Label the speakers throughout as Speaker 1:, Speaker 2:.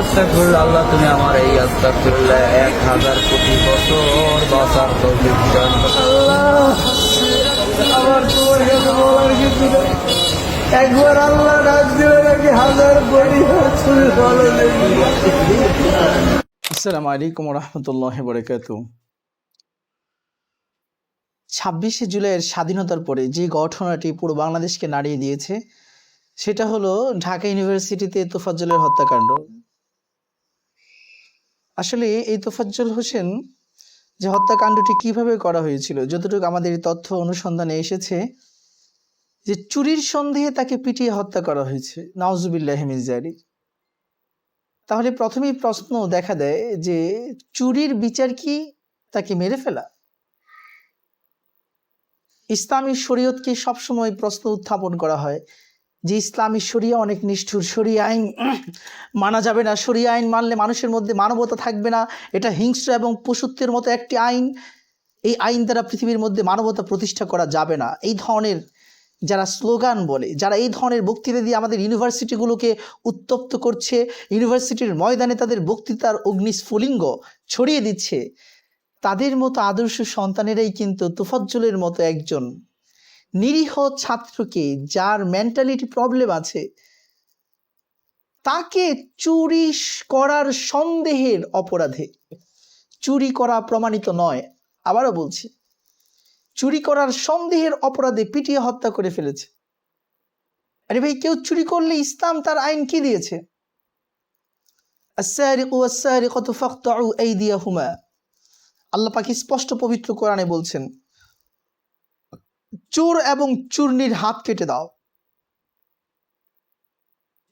Speaker 1: আস্তাগফিরুল্লাহ আল্লাহ তুমি আমার এই আস্তাগফিরুল্লাহ এক হাজার কোটি বছর বাঁচার তৌফিক দান
Speaker 2: আমার তোমার কাছে বলার কিছু নেই। একবার আল্লাহ ডাক দিলে নাকি হাজার কোটি বছর বলে আসসালামু আলাইকুম রহমতুল্লাহ বরকাত ছাব্বিশে জুলাইয়ের স্বাধীনতার পরে যে ঘটনাটি পুরো বাংলাদেশকে নাড়িয়ে দিয়েছে সেটা হলো ঢাকা ইউনিভার্সিটিতে তোফাজ্জলের হত্যাকাণ্ড। আসলে এই তোফাজ্জল হোসেন যে হত্যাকাণ্ডটি কীভাবে করা হয়েছিল, যতটুকু আমাদের তথ্য অনুসন্ধানে এসেছে, যে চুরির সন্দেহে তাকে পিটিয়ে হত্যা করা হয়েছে নওয়াজুবিল্লাহ মির্জারি তাহলে প্রথমেই প্রশ্ন দেখা দেয় যে চুরির বিচার কি তাকে মেরে ফেলা? ইসলামী শরীয়তকে সবসময় প্রশ্ন উত্থাপন করা হয় যে ইসলামী শরিয়া অনেক নিষ্ঠুর শরিয়া আইন, মানা যাবে না। শরিয়া আইন মানলে মানুষের মধ্যে মানবতা থাকবে না। এটা হিংস্র এবং পশুত্বের মতো একটি আইন। এই আইন দ্বারা পৃথিবীর মধ্যে মানবতা প্রতিষ্ঠা করা যাবে না। এই ধরনের যারা স্লোগান বলে, যারা এই ধরনের বক্তৃতা দিয়ে আমাদের ইউনিভার্সিটিগুলোকে উত্তপ্ত করছে, ইউনিভার্সিটির ময়দানে তাদের বক্তৃতার অগ্নিস্ফুলিঙ্গ ছড়িয়ে দিচ্ছে, তাদের মতো আদর্শ সন্তানেরাই কিন্তু তুফাজ্জলের মতো একজন নিরীহ ছাত্রকে যার মেন্টালিটি প্রবলেম আছে, তাকে চুরি করার সন্দেহের অপরাধে। চুরি করা প্রমাণিত নয়, আবারও বলছি। চুরি করার সন্দেহের অপরাধে পিটিয়ে হত্যা করে ফেলেছে। আরে ভাই, কেউ চুরি করলে ইসলাম তার আইন কি দিয়েছে? আল্লাহ পাখি স্পষ্ট পবিত্র কোরআনে বলছেন চোর এবং চূর্ণির হাত কেটে দাও।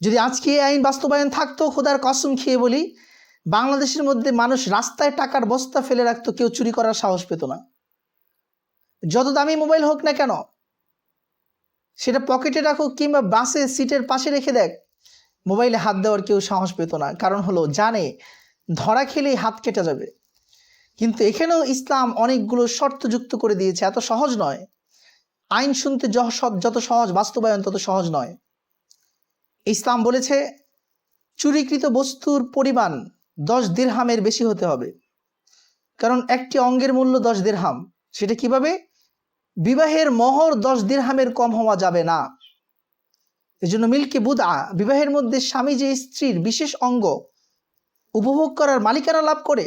Speaker 2: যদি আজকে এই আইন বাস্তবায়ন থাকতো, খোদার কসম খেয়ে বলি, বাংলাদেশের মধ্যে মানুষ রাস্তায় টাকার বস্তা ফেলে রাখতো, কেউ চুরি করার সাহস পেত না। যত দামি মোবাইল হোক না কেন, সেটা পকেটে রাখো কিংবা বাসে, সিটের পাশে রেখে দেখ, মোবাইলে হাত দেওয়ার কেউ সাহস পেত না। কারণ হলো, জানে, ধরা খেলেই হাত কেটে যাবে। কিন্তু এখানেও ইসলাম অনেকগুলো শর্ত যুক্ত করে দিয়েছে, এত সহজ নয়। আইন শুনতে যত সহজ, বাস্তবায়ন তত সহজ নয়। ইসলাম বলেছে, চুরিকৃত বস্তুর পরিমাণ দশ দিরহামের বেশি হতে হবে। কারণ একটি অঙ্গের মূল্য দশ দিরহাম। সেটা কীভাবে? বিবাহের মহর দশ দিরহামের কম হওয়া যাবে না। এজন্য মিল্কে বুদা বিবাহের মধ্যে স্বামী যে স্ত্রীর বিশেষ অঙ্গ উপভোগ করার মালিকানা লাভ করে,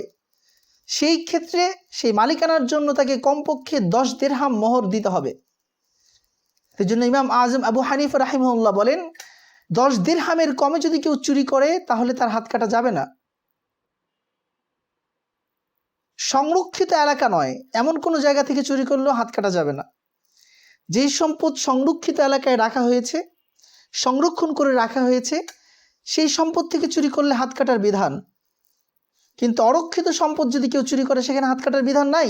Speaker 2: সেই ক্ষেত্রে সেই মালিকানার জন্য তাকে কমপক্ষে দশ দেড়হাম মোহর দিতে হবে। এই জন্য ইমাম আজম আবু হানিফ রাহিমউল্লাহ বলেন, দশ দিরহামের কমে যদি কেউ চুরি করে, তাহলে তার হাত কাটা যাবে না। সংরক্ষিত এলাকা নয়, এমন কোনো জায়গা থেকে চুরি করলেও হাত কাটা যাবে না। যেই সম্পদ সংরক্ষিত এলাকায় রাখা হয়েছে, সংরক্ষণ করে রাখা হয়েছে, সেই সম্পদ থেকে চুরি করলে হাত কাটার বিধান। কিন্তু অরক্ষিত সম্পদ যদি কেউ চুরি করে, সেখানে হাত কাটার বিধান নাই।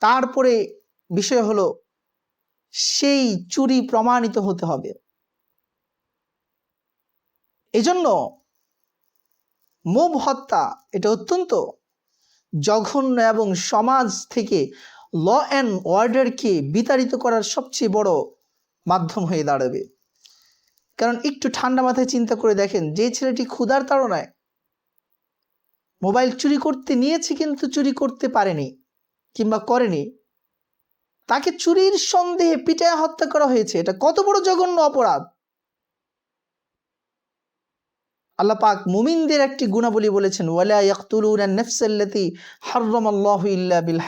Speaker 2: তারপরে বিষয় হলো সেই চুরি প্রমাণিত হতে হবে। এজন্য মোব হত্যা এটা অত্যন্ত জঘন্য এবং সমাজ থেকে ল অ্যান্ড অর্ডারকে বিতাড়িত করার সবচেয়ে বড় মাধ্যম হয়ে দাঁড়াবে। কারণ একটু ঠান্ডা মাথায় চিন্তা করে দেখেন, যে ছেলেটি ক্ষুধার তাড়নায় মোবাইল চুরি করতে নিয়েছে কিন্তু চুরি করতে পারেনি কিংবা করেনি তাকে চুরির সন্দেহে পিটায় হত্যা করা হয়েছে। এটা কত বড় জঘন্য অপরাধ! আল্লাহ পাক মুমিনদের একটি গুণাবলী বলেছেন বিল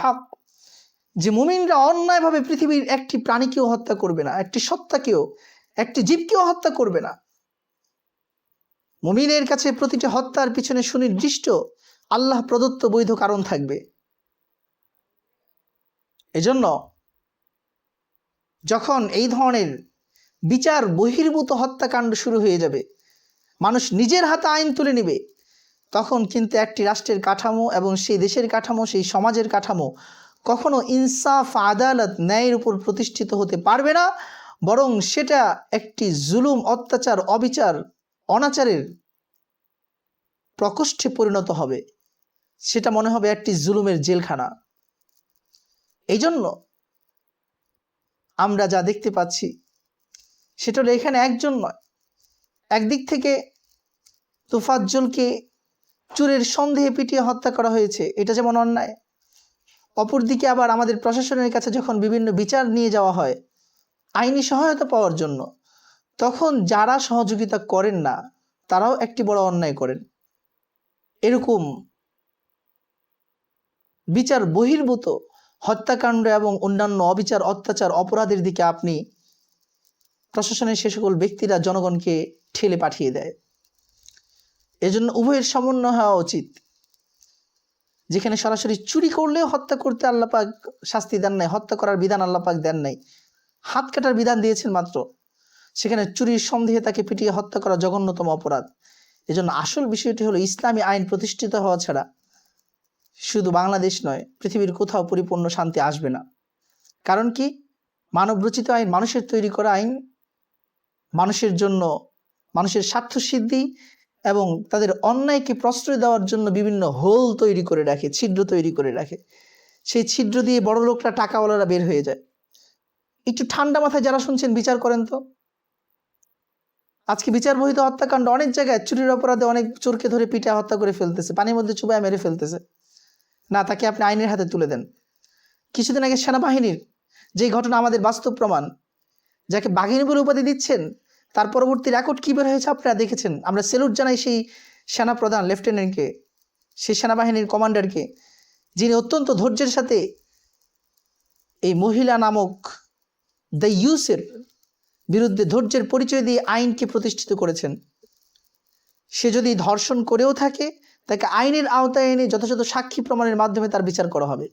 Speaker 2: যে মুমিনরা অন্যায়ভাবে পৃথিবীর একটি প্রাণীকেও হত্যা করবে না, একটি সত্তাকেও, একটি জীবকেও হত্যা করবে না। মুমিনের কাছে প্রতিটি হত্যার পিছনে সুনির্দিষ্ট আল্লাহ প্রদত্ত বৈধ কারণ থাকবে। এজন্য যখন এই ধরনের বিচার বহির্ভূত হত্যাকাণ্ড শুরু হয়ে যাবে, মানুষ নিজের হাতে আইন তুলে নেবে, তখন কিন্তু একটি রাষ্ট্রের কাঠামো এবং সেই দেশের কাঠামো, সেই সমাজের কাঠামো কখনো ইনসাফ, আদালত, ন্যায়ের উপর প্রতিষ্ঠিত হতে পারবে না। বরং সেটা একটি জুলুম, অত্যাচার, অবিচার, অনাচারের প্রকোষ্ঠে পরিণত হবে। সেটা মনে হবে একটি জুলুমের জেলখানা। এই জন্য আমরা যা দেখতে পাচ্ছি, সেটা হলো এখানে একজন নয়। একদিক থেকে তোফাজ্জলকে চোরের সন্দেহে পিটিয়ে হত্যা করা হয়েছে, এটা যেমন অন্যায়। অপরদিকে আবার আমাদের প্রশাসনের কাছে যখন বিভিন্ন বিচার নিয়ে যাওয়া হয়, আইনি সহায়তা পাওয়ার জন্য, তখন যারা সহযোগিতা করেন না, তারাও একটি বড় অন্যায় করেন। এরকম বিচার বহির্ভূত হত্যাকাণ্ড এবং অন্যান্য অবিচার, অত্যাচার, অপরাধের দিকে আপনি প্রশাসনের সে সকল ব্যক্তিরা, জনগণকে ঠেলে পাঠিয়ে দেয়। এজন্য উভয়ের সমন্বয় হওয়া উচিত। যেখানে সরাসরি চুরি করলেও হত্যা করতে আল্লাপাক শাস্তি দেন নাই, হত্যা করার বিধান আল্লাপাক দেন নাই। হাত কাটার বিধান দিয়েছেন মাত্র। সেখানে চুরির সন্দেহে তাকে পিটিয়ে হত্যা করা জঘন্যতম অপরাধ। এজন্য আসল বিষয়টি হলো, ইসলামী আইন প্রতিষ্ঠিত হওয়া ছাড়া শুধু বাংলাদেশ নয়, পৃথিবীর কোথাও পরিপূর্ণ শান্তি আসবে না। কারণ কি? মানবরচিত আইন, মানুষের তৈরি করা আইন, মানুষের জন্য, মানুষের স্বার্থ সিদ্ধি এবং তাদের অন্যায়কে প্রশ্রয় দেওয়ার জন্য বিভিন্ন হোল তৈরি করে রাখে, ছিদ্র তৈরি করে রাখে। সেই ছিদ্র দিয়ে বড় লোকরা টাকাওয়ালারা বের হয়ে যায়। একটু ঠান্ডা মাথায় যারা শুনছেন, বিচার করেন তো। আজকে বিচার বহিত হত্যাকাণ্ড অনেক জায়গায় চুরির অপরাধে অনেক চোরকে ধরে পিঠে হত্যা করে ফেলতেছে, পানির মধ্যে চুবায় মেরে ফেলতেছে। না, তাকে আপনি আইনের হাতে তুলে দেন। কিছুদিন আগে সেনাবাহিনীর যে ঘটনা আমাদের বাস্তব প্রমাণ, যাকে বাঘিনী বলে উপাধি দিচ্ছেন, তার পরবর্তী রেকর্ড কী বের হয়েছে আপনারা দেখেছেন? আমরা সেলুট জানাই সেই সেনা প্রধান লেফটেন্যান্টকে সেই সেনাবাহিনীর কমান্ডারকে যিনি অত্যন্ত ধৈর্যের সাথে এই মহিলা নামক দ্য ইউসের বিরুদ্ধে ধৈর্যের পরিচয় দিয়ে আইনকে প্রতিষ্ঠিত করেছেন। সে যদি ধর্ষণ করেও থাকে তাকে আইনের আওতায় এনে যথাযথ সাক্ষী প্রমাণের মাধ্যমে তার বিচার করা হবে।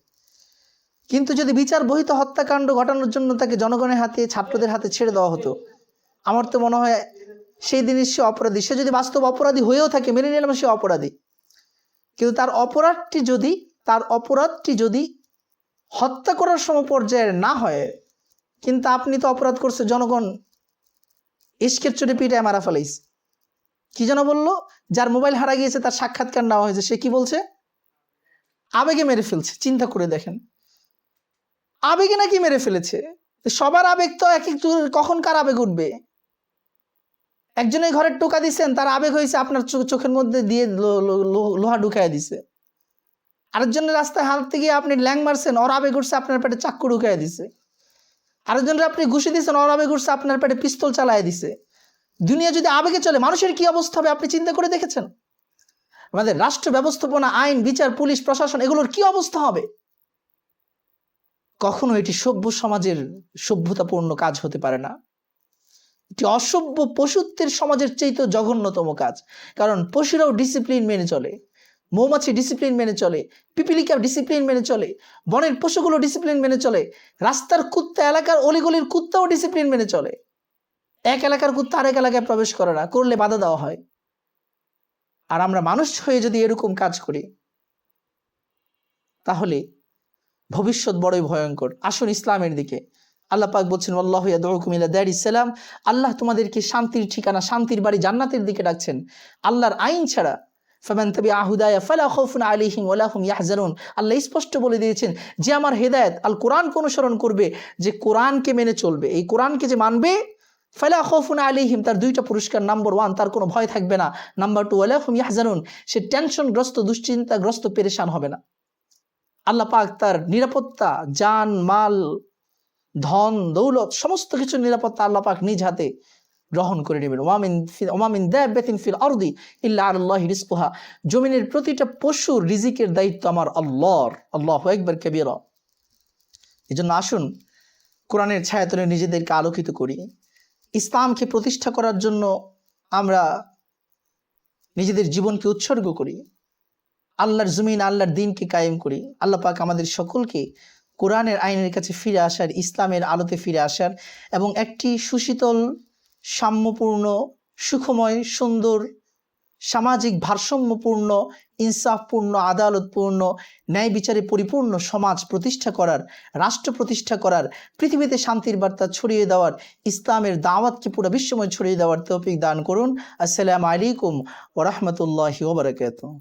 Speaker 2: কিন্তু যদি বিচার বহিত হত্যাকাণ্ড ঘটানোর জন্য তাকে জনগণের হাতে, ছাত্রদের হাতে ছেড়ে দেওয়া হতো, আমার তো মনে হয় সেই দিনের সে অপরাধী, সে যদি বাস্তব অপরাধী হয়েও থাকে, মেনে নিলাম সে অপরাধী। কিন্তু তার অপরাধটি যদি, তার অপরাধটি যদি হত্যা করার সমপর্যায়ের না হয়, কিন্তু আপনি তো অপরাধ করছে জনগণ, ইস্কের চোটে পিটায় মারা ফেলাইছে। কি যেন বলল? যার মোবাইল হারা গিয়েছে, তার সাক্ষাৎকার নেওয়া হয়েছে, সে কি বলছে? আবেগে মেরে ফেলছে, চিন্তা করে দেখেন। আবেগে নাকি মেরে ফেলেছে? সবার আবেগ তো এক এক কখন কার আবেগ উঠবে? একজনের ঘরের টোকা দিচ্ছেন তার আবেগ হয়েছে আপনার চোখের মধ্যে দিয়ে লোহা ঢুকাই দিছে। আরেকজনের রাস্তায় হাঁটতে গিয়ে আপনি ল্যাং মারছেন, ওর আবেগ উঠছে আপনার পেটে চাক্কু ঢুকাই দিছে। আরেকজনের আপনি ঘুষি দিচ্ছেন ওর আবেগ উঠছে আপনার পেটে পিস্তল চালায় দিছে। দুনিয়া যদি আবেগে চলে, মানুষের কি অবস্থা হবে আপনি চিন্তা করে দেখেছেন? আমাদের রাষ্ট্র ব্যবস্থাপনা, আইন, বিচার, পুলিশ, প্রশাসন, এগুলোর কি অবস্থা হবে? কখনো এটি সভ্য সমাজের সভ্যতাপূর্ণ কাজ হতে পারে না। এটি অসভ্য পশুত্বের সমাজের চাইতেও জঘন্যতম কাজ। কারণ পশুরাও ডিসিপ্লিন মেনে চলে, মৌমাছি ডিসিপ্লিন মেনে চলে পিপিলিকা ডিসিপ্লিন মেনে চলে, বনের পশুগুলো ডিসিপ্লিন মেনে চলে, রাস্তার কুত্তা, এলাকার অলিগলির কুত্তাও ডিসিপ্লিন মেনে চলে। এক এলাকার কুত্তা আরেক এলাকায় প্রবেশ করে না, করলে বাধা দেওয়া হয়। আর আমরা মানুষ হয়ে যদি এরকম কাজ করি, তাহলে ভবিষ্যৎ বড়ই ভয়ঙ্কর। আসুন ইসলামের দিকে। আল্লাহ পাক বলছেন আল্লাহ ইসলাম আল্লাহ তোমাদেরকে শান্তির ঠিকানা, শান্তির বাড়ি জান্নাতের দিকে ডাকছেন। আল্লাহর আইন ছাড়া ফালা আলিহিম আল্লাহ স্পষ্ট বলে দিয়েছেন, যে আমার হেদায়েত আল কোরআনকে অনুসরণ করবে, যে কোরআনকে মেনে চলবে, এই কোরআনকে যে মানবে ফালা খৌফুন আলিহিম তার দুইটা পুরস্কার নাম্বার ওয়ান তার কোনো ভয় থাকবে না। নাম্বার টু ওয়ালাহুম ইয়াহজানুন, সে টেনশনগ্রস্ত, দুশ্চিন্তাগ্রস্ত, পেরেশান হবে না। আল্লাহ পাক তার নিরাপত্তা, জান, মাল, ধন, দৌলত, সমস্ত কিছুর নিরাপত্তা আল্লাহ পাক নিজ হাতে গ্রহণ করে নেবেন। ওয়ামিন ওয়ামিন দাব্বাতিন ফিল আরদি ইল্লা আলাল্লাহি রিজকুহা। জমিনের প্রতিটা পশুর রিজিকের দায়িত্ব আমার আল্লাহর। আল্লাহু একবার কবিরা। এজন্য আসুন, কোরআনের ছায়াতলে নিজেদেরকে আলোকিত করি। ইসলামকে প্রতিষ্ঠা করার জন্য আমরা নিজেদের জীবনকে উৎসর্গ করি, আল্লাহর জমিন, আল্লাহর দিনকে কায়েম করি। আল্লাহ পাক আমাদের সকলকে কোরআনের আইনের কাছে ফিরে আসার, ইসলামের আলোতে ফিরে আসার এবং একটি সুশীতল, সাম্যপূর্ণ, সুখময়, সুন্দর সামাজিক ভারসাম্যপূর্ণ, ইনসাফপূর্ণ, আদালতপূর্ণ, ন্যায় বিচারে পরিপূর্ণ সমাজ প্রতিষ্ঠা করার, রাষ্ট্র প্রতিষ্ঠা করার, পৃথিবীতে শান্তির বার্তা ছড়িয়ে দেওয়ার, ইসলামের দাওয়াতকে পুরো বিশ্বময় ছড়িয়ে দেওয়ার তৌফিক দান করুন। আসসালামু আলাইকুম ওরহমতুল্লাহি ওবরাকাতুহ